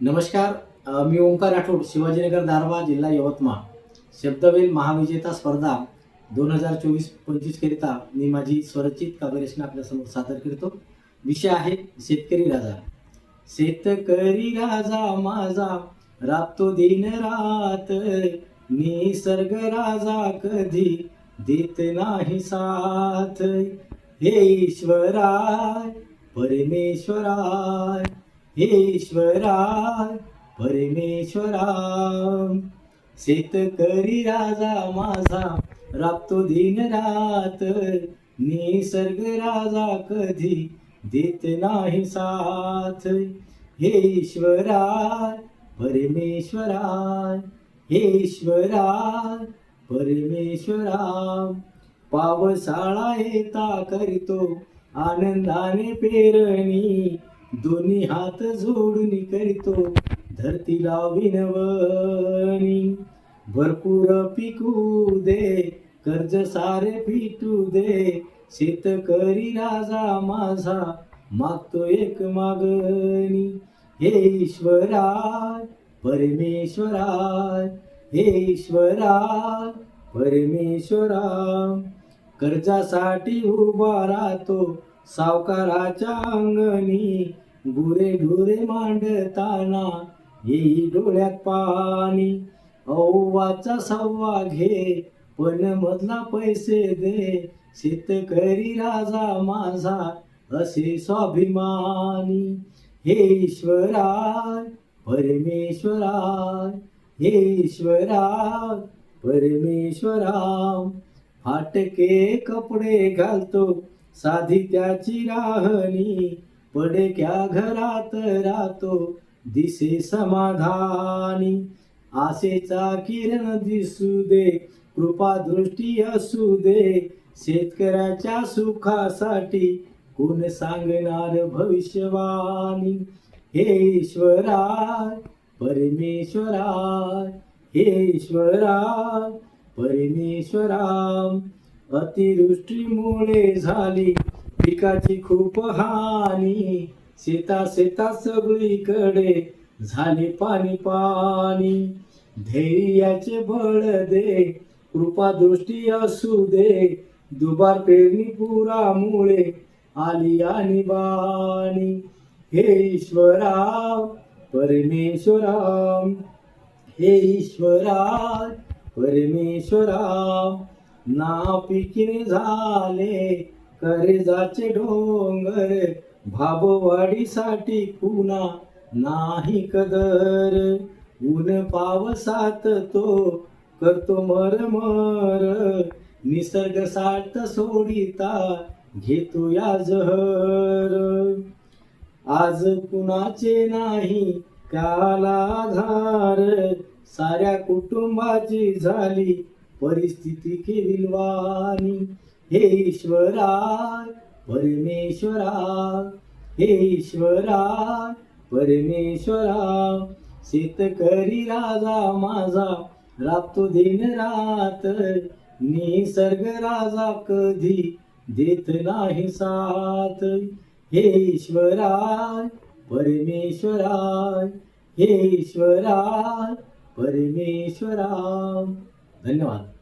नमस्कार मी ओंकार राठोड शिवाजीनगर दारवा जिल्हा यवतमाळ. शब्दवेल महाविजेता स्पर्धा दोन हजार चोवीस पंचवीसकरिता मी माझी स्वरचित काव्यरचना आपल्यासमोर सादर करतो. विषय आहे शेतकरी राजा. शेतकरी राजा माझा राबतो दिन रात. निसर्ग राजा कधी देत नाही साथ. हे ईश्वराय परमेश्वराय. ईश्वराय परमेश्वरा शेतकरी राजा माझा राबतो दिन रात. निसर्ग राजा कधी देत नाही साथ. हे ईश्वराय परमेश्वराय. हे ईश्वराय परमेश्वरा पावसाळा येता करतो आनंदाने पेरणी. दोन्ही हात जोडून करीतो धरतीला विनवणी. भरपूर पिकू दे कर्ज सारे फिटू दे शेतकरी राजा माझा मागतो एक मागणी. हे ईश्वराय परमेश्वराय हे ईश्वराय परमेश्वरा कर्जासाठी उभा राहतो सावकाराच्या अंगणी गुरे ढुरे मांडताना येई डोळ्यात पाणी. औवाचा सव्वा घे पण मधला पैसे दे. शेतकरी राजा माझा असे स्वाभिमानी. हे ईश्वराय परमेश्वराय हे ईश्वराय परमेश्वरा फाटके कपडे घालतो साधी त्याची राहणी पडक्या घरात राहतो दिसे समाधानी. आशेचा किरण दिसू दे कृपा दृष्टी असू दे शेतकऱ्याच्या सुखासाठी कोण सांगणार भविष्यवाणी? हे ईश्वराय परमेश्वराय हे ईश्वराय परमेश्वरा अतिवृष्टीमुळे झाली. पिकाची खूप हानी. शेता शेता सगळीकडे झाले पाणी पाणी. धैर्याचे बळ दे. कृपा दृष्टी असू दे. दुबार पेरणी पुरामुळे आली आणि बाणी. हे ईश्वरा परमेश्वरा हे ईश्वरा परमेश्वरा नापिकीने झाले कर्जाचे डोंगर. भाबवाडीसाठी पुन्हा नाही कदर. ऊन पावसात तो करतो मरमर निसर्ग साठ सोडिता घेतो या जहर. आज कुणाचे नाही काला आधार साऱ्या कुटुंबाची झाली परिस्थिती केविलवाणी हे ईश्वराय परमेश्वरा हे ईश्वराय परमेश्वरा शेतकरी राजा माझा राबतो दिन रात निसर्ग राजा कधी देत नाही साथ. हे ईश्वराय परमेश्वराय. हे ईश्वराय परमेश्वरा धन्यवाद.